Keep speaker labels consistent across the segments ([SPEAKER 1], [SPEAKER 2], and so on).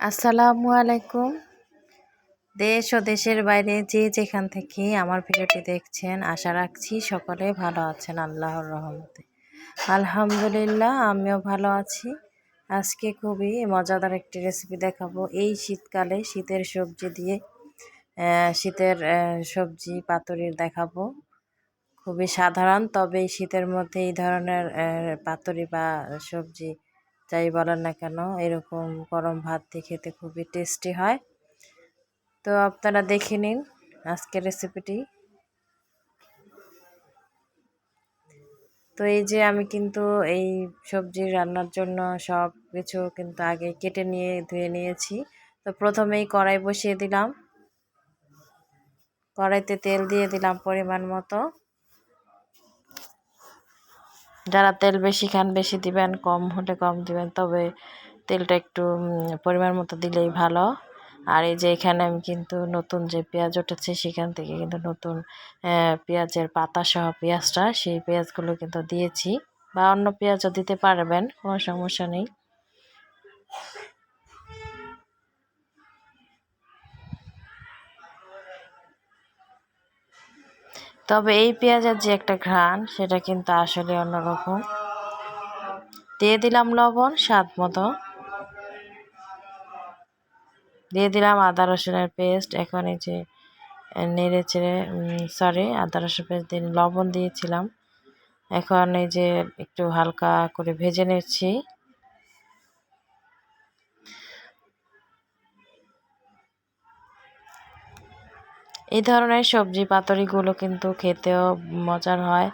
[SPEAKER 1] আসসালামু আলাইকুম। দেশ ও দেশের বাইরে যে যেখান থেকে আমার ভিডিওটি দেখছেন, আশা রাখছি সকলে ভালো আছেন আল্লাহর রহমতে। আলহামদুলিল্লাহ, আমিও ভালো আছি। আজকে খুবই মজাদার একটি রেসিপি দেখাবো। এই শীতকালে শীতের সবজি দিয়ে শীতের সবজি পাতুরির দেখাবো। খুবই সাধারণ, তবে শীতের মধ্যে এই ধরনের পাতুরি বা সবজি যাই বলেন না কেন, এরকম গরম ভাত দিয়ে খেতে খুবই টেস্টি হয়। তো আপনারা দেখে নিন আজকের রেসিপিটি তো এই যে আমি কিন্তু এই সবজি রান্নার জন্য সব কিছু কিন্তু আগে কেটে নিয়ে ধুয়ে নিয়েছি। তো প্রথমেই কড়াই বসিয়ে দিলাম। কড়াইতে তেল দিয়ে দিলাম পরিমাণ মতো। যারা তেল বেশি খান, বেশি দিবেন, কম হলে কম দিবেন, তবে তেলটা একটু পরিমাণ মতো দিলেই ভালো। আর এই যে এখানে আমি কিন্তু নতুন যে পেঁয়াজ উঠেছে, সেখান থেকে কিন্তু নতুন পেঁয়াজের পাতা সহ পেঁয়াজটা, সেই পেঁয়াজগুলো কিন্তু দিয়েছি। বা অন্য পেঁয়াজও দিতে পারবেন, কোনো সমস্যা নেই। তবে এই পেঁয়াজের যে একটা ঘ্রাণ, সেটা কিন্তু আসলে অন্যরকম। দিয়ে দিলাম লবণ, স্বাদ মতো। দিয়ে দিলাম আদা রসুনের পেস্ট। এখন এই যে নেড়ে চেড়ে সরি আদা রসুন পেস্ট দিয়ে লবণ দিয়েছিলাম। এখন এই যে, একটু হালকা করে ভেজে নিচ্ছি। এই ধরনের সবজি পাতুরিগুলো কিন্তু খেতেও মজার হয়,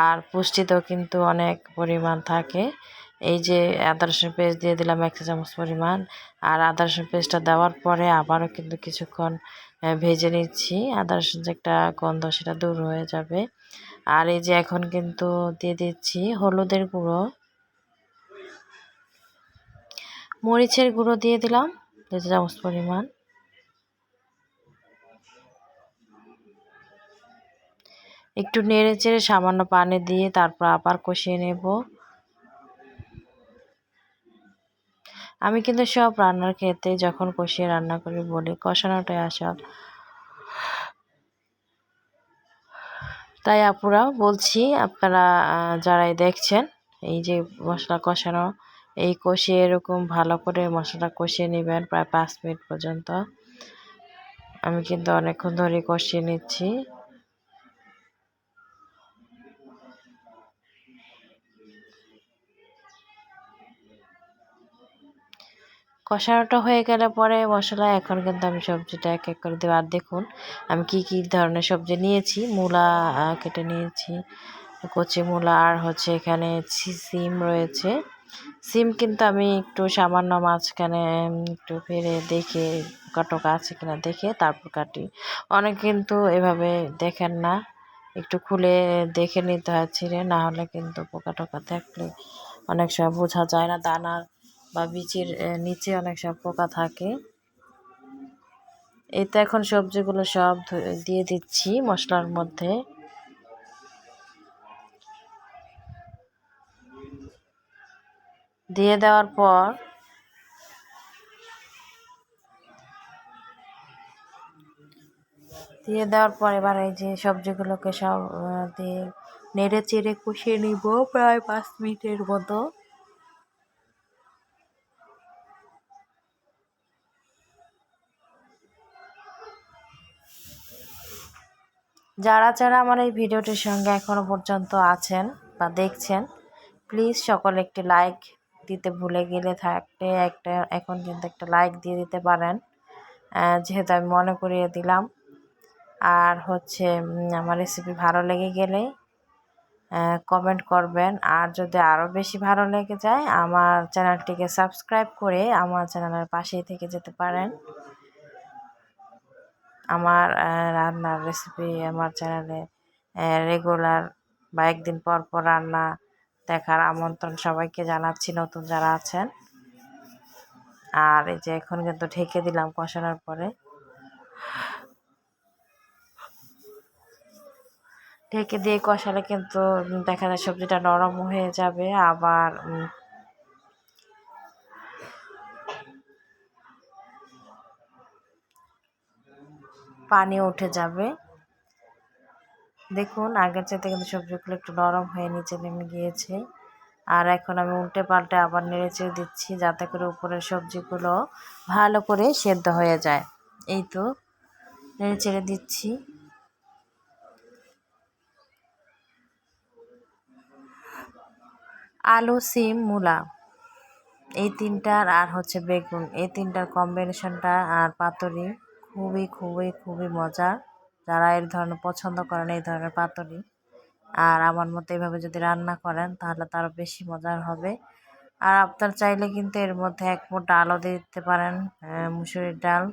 [SPEAKER 1] আর পুষ্টিতেও কিন্তু অনেক পরিমাণ থাকে। এই যে আদা রসুন পেস্ট দিয়ে দিলাম এক চামচ পরিমাণ, আর আদা রসুন পেস্টটা দেওয়ার পরে আবারও কিন্তু কিছুক্ষণ ভেজে নিচ্ছি। আদা রসুন যে একটা গন্ধ সেটা দূর হয়ে যাবে। আর এই যে এখন কিন্তু দিয়ে দিচ্ছি হলুদের গুঁড়ো। মরিচের গুঁড়ো দিয়ে দিলাম দু চামচ পরিমাণ। একটু নেড়ে চেড়ে সামান্য পানি দিয়ে তারপর আবার কষিয়ে নেব। আমি কিন্তু সব রান্নার ক্ষেত্রে যখন কষিয়ে রান্না করি বলি, কষানোটাই আসল। তাই আপুরা বলছি, আপনারা যারাই দেখছেন, এই যে মশলা কষানো, এই কষিয়ে এরকম ভালো করে মশলাটা কষিয়ে নেবেন প্রায় পাঁচ মিনিট পর্যন্ত। আমি কিন্তু অনেকক্ষণ ধরে কষিয়ে নিচ্ছি। কষানোটা হয়ে গেলে পরে মশলা, এখন কিন্তু আমি সবজিটা এক এক করে দেবো। আর দেখুন, আমি কি কি ধরনের সবজি নিয়েছি। মূলা কেটে নিয়েছি। কচি মূলা আর হচ্ছে এখানে সিম রয়েছে। সিম কিন্তু আমি একটু সামান্য মাঝখানে একটু ফেরে দেখে কাটোকা আছে কিনা দেখে তারপর কাটি। অনেক কিন্তু এভাবে দেখেন না। একটু খুলে দেখে নিতে হয়, ছিঁড়ে। না হলে কিন্তু পোকা টোকা থাকলে অনেক সময় বোঝা যায় না দানার। বা বীজের নিচে অনেক সব পোকা থাকে। এই তো এখন সবজিগুলো সব দিয়ে দিচ্ছি মশলার মধ্যে। দিয়ে দেওয়ার পর দিয়ে দেওয়ার পর এবার এই যে সবজিগুলোকে সব দিয়ে নেড়ে চেড়ে কষিয়ে নিব প্রায় পাঁচ মিনিটের মতো। যারা যারা আমার এই ভিডিওটির সঙ্গে এখনও পর্যন্ত আছেন বা দেখছেন প্লিজ সকলে একটি লাইক দিতে ভুলে গেলে থাকলে একটা, এখন কিন্তু একটা লাইক দিয়ে দিতে পারেন। যেহেতু আমি মনে করিয়ে দিলাম। আর হচ্ছে আমার রেসিপি ভালো লেগে গেলে কমেন্ট করবেন। আর যদি আরও বেশি ভালো লেগে যায়, আমার চ্যানেলটিকে সাবস্ক্রাইব করে আমার চ্যানেলের পাশেই থেকে যেতে পারেন। আমার রান্নার রেসিপি আমার চ্যানেলে রেগুলার বা একদিন পর পর রান্না দেখার আমন্ত্রণ সবাইকে জানাচ্ছি, নতুন যারা আছেন। আর এই যে এখন কিন্তু ঢেকে দিলাম কষানোর পরে। ঢেকে দিয়ে কষালে কিন্তু দেখা যায় সবজিটা নরম হয়ে যাবে, আবার পানি উঠে যাবে। দেখুন, আগের চাইতে কিন্তু সবজিগুলো একটু নরম হয়ে নিচে নেমে গিয়েছে। আর এখন আমি উল্টে পাল্টে আবার নেড়েচেড়ে দিচ্ছি যাতে করে উপরের সবজিগুলো ভালো করে সেদ্ধ হয়ে যায়। এই তো নেড়েচেড়ে দিচ্ছি। আলু, সিম, মূলা, এই তিনটার আর হচ্ছে বেগুন। এই তিনটার কম্বিনেশনটা আর পাতুরি। খুবই খুবই খুবই মজার যারা এই ধরনের পছন্দ করেন, এই ধরনের পাতুরি। আর আমার মতো এভাবে যদি রান্না করেন, তাহলে তারও বেশি মজার হবে। আর আপনার চাইলে কিন্তু এর মধ্যে এক মুঠ ডালও দিতে পারেন মুসুরির ডাল।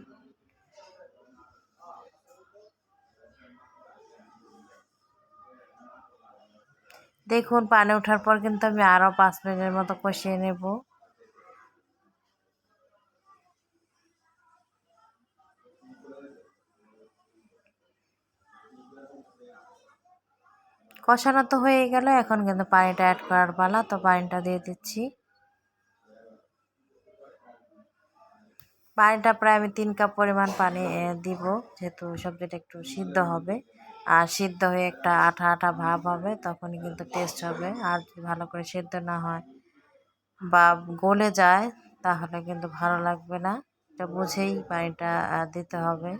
[SPEAKER 1] দেখুন, পানি ওঠার পর কিন্তু আমি আরও পাঁচ মিনিটের মতো কষিয়ে নেব। কষানো তো হয়ে গেল, এখন কিন্তু পানিটা অ্যাড করার পালা, তো পানিটা দিয়ে দিচ্ছি। পানিটা প্রায় আমি তিন কাপ পরিমাণ পানি দিব, যেহেতু সবজিটা একটু সিদ্ধ হবে। আর সিদ্ধ হয়ে একটা আঠা আঠা ভাব হবে, তখনই কিন্তু টেস্ট হবে। আর যদি ভালো করে সিদ্ধ না হয় বা গলে যায়, তাহলে কিন্তু ভালো লাগবে না। এটা বুঝেই পানিটা দিতে হবে।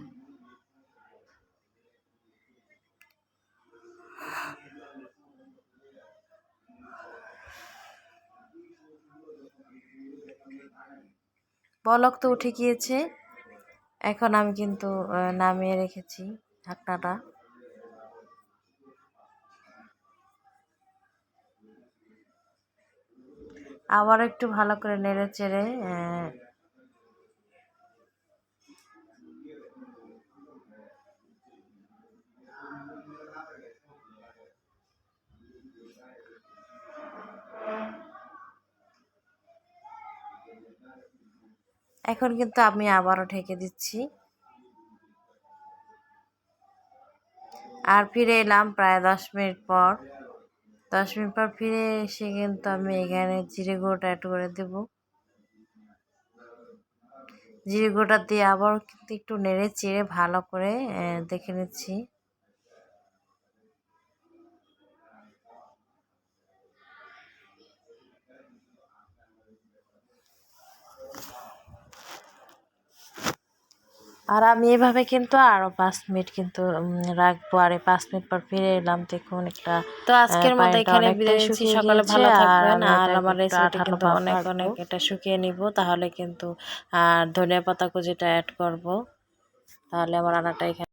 [SPEAKER 1] পলক তো উঠে গিয়েছে। এখন আমি কিন্তু নামিয়ে রেখেছি ঢাকনাটা। আবার একটু ভালো করে নেড়ে চেড়ে এখন কিন্তু আমি আবারও ঢেকে দিচ্ছি। আর ফিরে এলাম প্রায় দশ মিনিট পর। দশ মিনিট পর ফিরে এসে কিন্তু আমি এখানে জিরে গুঁড়োটা অ্যাড করে দেব। জিরে গুঁড়োটা দিয়ে আবার কিন্তু একটু নেড়ে চেড়ে ভালো করে দেখে নিচ্ছি। আর আমি এভাবে কিন্তু আরও পাঁচ মিনিট কিন্তু রাখব। আর এই পাঁচ মিনিট পর ফিরে এলাম দেখুন একটা
[SPEAKER 2] তো আজকের মতো এখানে বিদায় নিচ্ছি। সকালে ভালো থাকবেন। আর আমার রেসিপিটা কিন্তু অনেক অনেক
[SPEAKER 1] এটা শুকিয়ে নিব তাহলে কিন্তু আর ধনিয়া পাতা কুচিটা অ্যাড করব। তাহলে আমার আনাটা এখানে